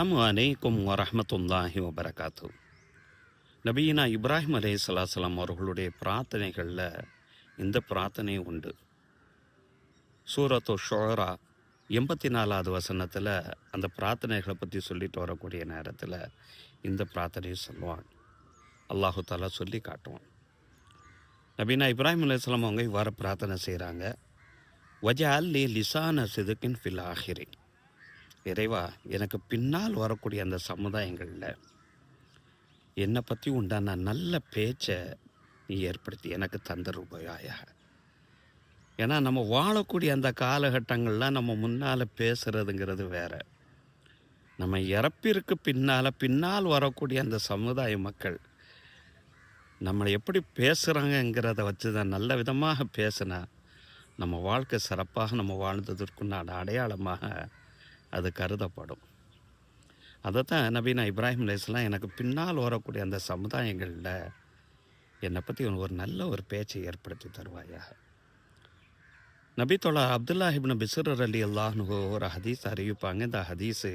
அஸ்ஸலாமு அலைக்கும் வரமத்துல்லாஹி வபரகாத்து நபீனா இப்ராஹிம் அலே சலாசலாம் அவர்களுடைய பிரார்த்தனைகளில் இந்த பிரார்த்தனை உண்டு. சூரத்து ஷோரா எண்பத்தி நாலாவது வசனத்தில் அந்த பிரார்த்தனைகளை பற்றி சொல்லிட்டு வரக்கூடிய நேரத்தில் இந்த பிரார்த்தனையை சொல்லுவான். அல்லாஹு தாலா சொல்லி காட்டுவான். நபீனா இப்ராஹிம் அலையாம் அவங்க இவ்வாறு பிரார்த்தனை செய்கிறாங்க வஜா அல்லி லிசான சிதுக்கின் ஃபில் ஆஹிரி இறைவா எனக்கு பின்னால் வரக்கூடிய அந்த சமுதாயங்களில் என்னை பற்றி உண்டான நல்ல பேச்சை நீ ஏற்படுத்தி எனக்கு தந்தருபயாயா ஏன்னா நம்ம வாழக்கூடிய அந்த காலகட்டங்கள்லாம் நம்ம முன்னால் பேசுகிறதுங்கிறது வேற. நம்ம இறப்பிற்கு பின்னால் பின்னால் வரக்கூடிய அந்த சமுதாய மக்கள் நம்மளை எப்படி பேசுகிறாங்கங்கிறத வச்சு தான் நல்ல விதமாக பேசினா நம்ம வாழ்க்கை சிறப்பாக நம்ம வாழ்ந்ததற்குண்டான அடையாளமாக அது கருதப்படும். அதை தான் நபீனா இப்ராஹிம் அலைஸ்லாம் எனக்கு பின்னால் வரக்கூடிய அந்த சமுதாயங்களில் என்னை பற்றி ஒரு நல்ல ஒரு பேச்சை ஏற்படுத்தி தருவாயா நபி அப்துல்லாஹிப்னு அப்துல்லா இப்னு பிசுர் அலி அல்லாஹ்னு ஒரு ஹதீஸ் அறிவிப்பாங்க. இந்த ஹதீஸு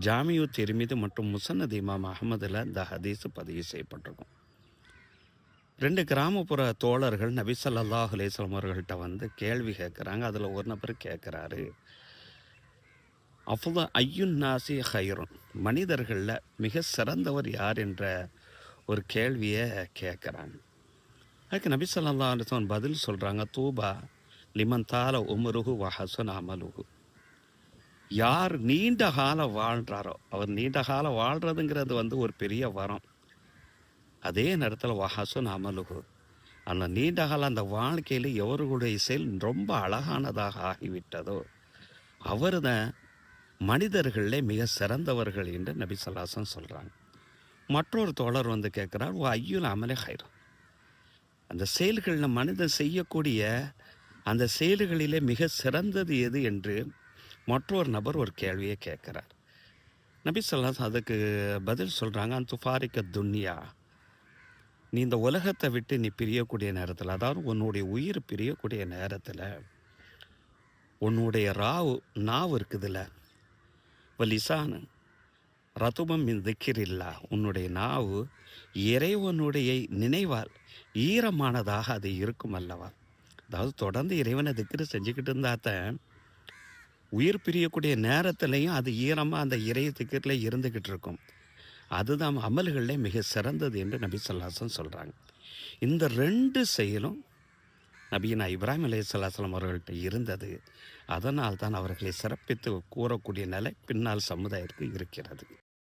ஜாமியு திருமிது மற்றும் முசன்னத் இமாம் அகமதில் இந்த ஹதீஸு பதிவு செய்யப்பட்டிருக்கும். ரெண்டு கிராமப்புற தோழர்கள் நபி சல்லாஹ் அலைஹி அவர்கள்ட்ட வந்து கேள்வி கேட்குறாங்க. அதில் ஒரு நபர் கேட்குறாரு. அஃபுத ஐயுன் நாசி ஹைரன் மனிதர்களில் மிக சிறந்தவர் யார் என்ற ஒரு கேள்வியை கேட்குறாங்க அதுக்கு நபி சொல்லா அலைஹி பதில் சொல்கிறாங்க தூபா லிமன் தால உமருகு வஹசன் அமலுகு யார் நீண்ட காலம் வாழ்கிறாரோ அவர் நீண்ட காலம் வாழ்கிறதுங்கிறது வந்து ஒரு பெரிய வரம். அதே நேரத்தில் வஹசுன் அமலுகு அந்த நீண்ட காலம் அந்த வாழ்க்கையில் எவர்களுடைய செயல் ரொம்ப அழகானதாக ஆகிவிட்டதோ அவர் தான் மனிதர்களே மிக சிறந்தவர்கள் என்று நபி சொல்லாசன் சொல்கிறாங்க மற்றொரு தோழர் வந்து கேட்குறார் ஓ ஐயுல் அமலே ஹைரம் அந்த செயல்களில் மனிதன் செய்யக்கூடிய அந்த செயல்களிலே மிக சிறந்தது எது என்று மற்றொரு நபர் ஒரு கேள்வியை கேட்குறார். நபி சொல்லாசன் அதுக்கு பதில் சொல்கிறாங்க அந்த துஃபாரிக்க துன்யா. நீ இந்த உலகத்தை விட்டு நீ பிரியக்கூடிய நேரத்தில் அதாவது உன்னுடைய உயிர் பிரியக்கூடிய நேரத்தில் உன்னுடைய ராவு நாவு இருக்குதுல்ல வலிசானு. ரத்துபம் திக்கிரில்லா உன்னுடைய நாவு இறைவனுடைய நினைவால் ஈரமானதாக அது இருக்கும் அல்லவா? அதாவது தொடர்ந்து இறைவனை திக்கிரு செஞ்சுக்கிட்டு இருந்தாத்தான் உயிர் பிரியக்கூடிய நேரத்துலையும் அது ஈரமாக அந்த இறைய திக்கிரில் இருந்துக்கிட்டு இருக்கும். அதுதான் அமல்களில் மிக சிறந்தது என்று நபி சொல்லாசன் சொல்கிறாங்க இந்த ரெண்டு செயலும் நபியினா இப்ராஹிம் அலி சொல்லாஸ்லாம் அவர்கள்ட்ட இருந்தது. அதனால் தான் அவர்களை சிறப்பித்து கூறக்கூடிய நிலை பின்னால் சமுதாயத்துக்கு இருக்கிறது.